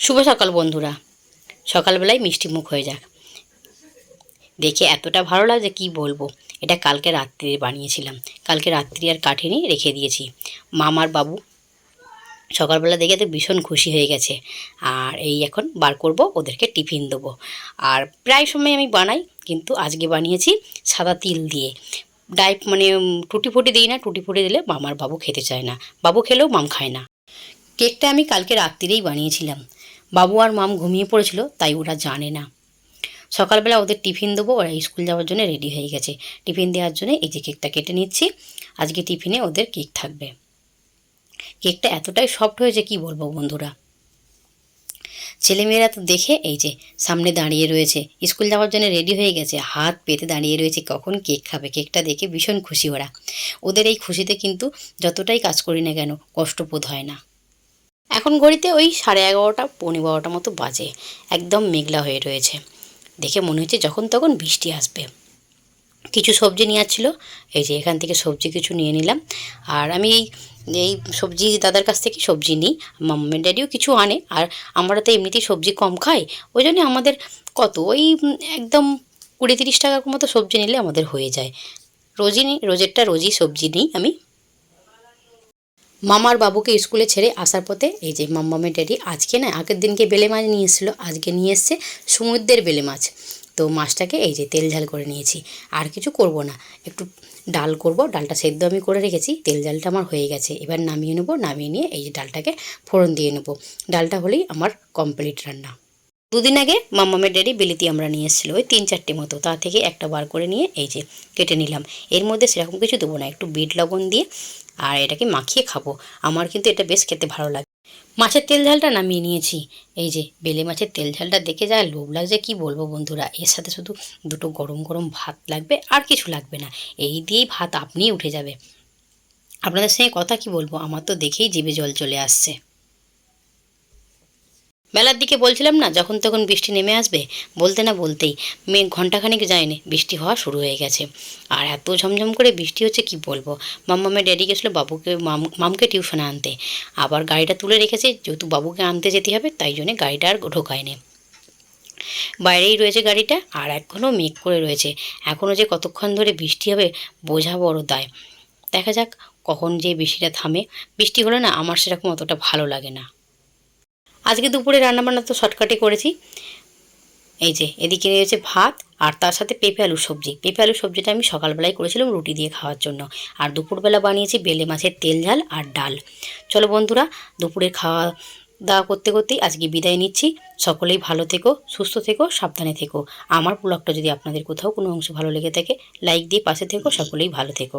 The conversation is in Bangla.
শুভ সকাল, বন্ধুরা। সকালবেলায় মিষ্টি মুখ হয়ে যাক। দেখে এতটা ভালো লাগছে কি বলব। এটা কালকে রাত্রে বানিয়েছিলাম। কালকে রাত্রি আর কাঠিনি রেখে দিয়েছি। মামার বাবু সকালবেলা দেখে তো ভীষণ খুশি হয়ে গেছে। আর এই এখন বার করব, ওদেরকে টিফিন দেবো। আর প্রায় সময় আমি বানাই, কিন্তু আজকে বানিয়েছি সাদা তিল দিয়ে। ডাই মানে টুটি ফুটি দিই না, টুটি ফুটি দিলে মামার বাবু খেতে চায় না। বাবু খেলেও মাম খায় না। কেকটা আমি কালকে রাত্রিরেই বানিয়েছিলাম। বাবু আর মাম ঘুমিয়ে পড়েছিল, তাই ওরা জানে না। সকালবেলা ওদের টিফিন দেবো, ওরা স্কুল যাওয়ার জন্য রেডি হয়ে গেছে। টিফিন দেওয়ার জন্য এই যে কেকটা কেটে নিচ্ছি, আজকে টিফিনে ওদের কেক থাকবে। কেকটা এতটাই সফট হয়েছে, কি বলব বন্ধুরা? ছেলেমেয়েরা তো দেখে এই যে সামনে দাঁড়িয়ে রয়েছে, স্কুল যাওয়ার জন্য রেডি হয়ে গেছে, হাত পেতে দাঁড়িয়ে রয়েছে, কখন কেক খাবে? কেকটা দেখে ভীষণ খুশি ওরা। ওদের এই খুশিতে কিন্তু যতটাই কাজ করি না কেন, কষ্টবোধ হয় না। এখন ঘড়িতে ওই সাড়ে এগারোটা, পৌনে বারোটা মতো বাজে। একদম মেঘলা হয়ে রয়েছে। দেখে মনে হচ্ছে যখন তখন বৃষ্টি আসবে। কিছু সবজি নিয়ে আসছিল এই যে এখান থেকে সবজি কিছু নিয়ে নিলাম। আর আমি এই এই সবজি দাদার কাছ থেকে সবজি নিই। মাম্মের ড্যাডিও কিছু আনে। আর আমরা তো এমনিতেই সবজি কম খাই। ওই জন্য আমাদের কত? ওই একদম কুড়ি তিরিশ টাকার মতো সবজি নিলে আমাদের হয়ে যায়। রোজই নিই রোজেরটা রোজই সবজি নিই আমি। মামার বাবুকে স্কুলে ছেড়ে আসার পথে এই যে মাম্মামের ড্যাডি আজকে না আগের দিনকে বেলে মাছ নিয়ে এসেছিল, আজকে নিয়ে এসছে সমুদ্রের বেলে মাছ। তো মাছটাকে এই যে তেল ঝাল করে নিয়েছি, আর কিছু করব না। একটু ডাল করব, ডালটা সেদ্ধ আমি করে রেখেছি, তেল ঝালটা আমার হয়ে গেছে। এবার নামিয়ে নেব, নামিয়ে নিয়ে এই যে ডালটাকে ফোড়ন দিয়ে নেব। ডালটা হলেই আমার কমপ্লিট রান্না। দুদিন আগে মাম্মামের ড্যাডি বিলিতি আমরা নিয়ে এসেছিল, ওই তিন চারটে মতো। তা থেকে একটা বার করে নিয়ে এই যে কেটে নিলাম। এর মধ্যে সেরকম কিছু দেবো না, একটু বিট লবণ দিয়ে আর এটাকে মাখিয়ে খাব। আমার কিন্তু এটা বেশ খেতে ভালো লাগে। মাছের তেল ঝালটা নামিয়ে নিয়েছি। এই যে বেলে মাছের তেল ঝালটা দেখে যা লোভ লাগছে, কি বলব বন্ধুরা? এর সাথে শুধু দুটো গরম গরম ভাত লাগবে, আর কিছু লাগবে না। এই দিয়েই ভাত আপনিই উঠে যাবে। আপনাদের সঙ্গে কথা কি বলব? আমার তো দেখেই জিভে জল চলে আসছে। বেলার দিকে বলছিলাম না, যখন তখন বৃষ্টি নেমে আসবে, বলতে না বলতেই মেঘ ঘন্টাখানেক যায়নি, বৃষ্টি হওয়া শুরু হয়ে গেছে। আর এত ঝমঝম করে বৃষ্টি হচ্ছে কি বলব? মাম্মামের ড্যাডি গেছিল বাবুকে, মাম, মামকে টিউশনে আনতে। আবার গাড়িটা তুলে রেখেছে, যেহেতু বাবুকে আনতে যেতে হবে, তাই জন্যে গাড়িটা আর ঢোকায়নি। বাইরেই রয়েছে গাড়িটা, আর এখনও মেঘ করে রয়েছে। এখনও যে কতক্ষণ ধরে বৃষ্টি হবে, বোঝা বড় দায়। দেখা যাক কখন যে বৃষ্টিটা থামে। বৃষ্টি হলে না, আমার সেরকম অতটা ভালো লাগে না। আজকে দুপুরে রান্নাবান্না তো শর্টকাটে করেছি। এই যে, এদিকে রয়েছে ভাত, আর তার সাথে পেঁপে আলু সবজি। পেঁপে আলু সবজিটা আমি সকালবেলায় করেছিলাম রুটি দিয়ে খাওয়ার জন্য। আর দুপুরবেলা বানিয়েছি বেলে মাছের তেল ঝাল আর ডাল। চলো বন্ধুরা, দুপুরে খাওয়া দাওয়া করতে করতেই আজকে বিদায় নিচ্ছি। সকলেই ভালো থেকো, সুস্থ থেকো, সাবধানে থেকো। আমার ব্লগটা যদি আপনাদের কোথাও কোনো অংশ ভালো লেগে থাকে লাইক দিয়ে পাশে থেকো, সকলেই ভালো থেকো।